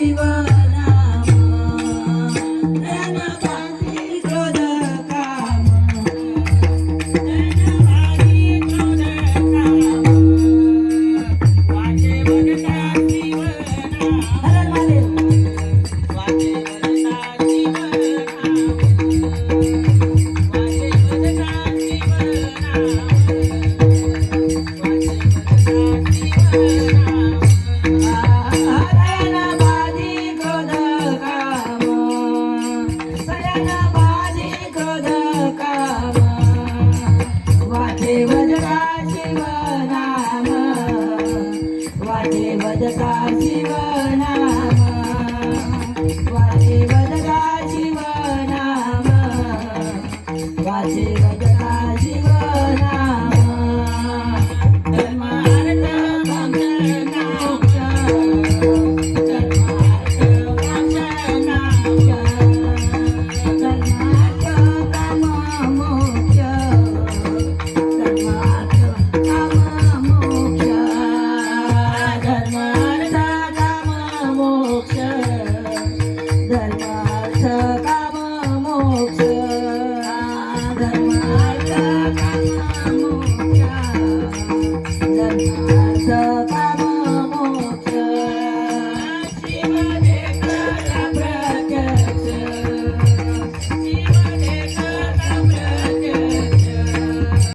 शिव वारे बदका शिवनाम वारे बदका शिवनाम वाचे बदका शिव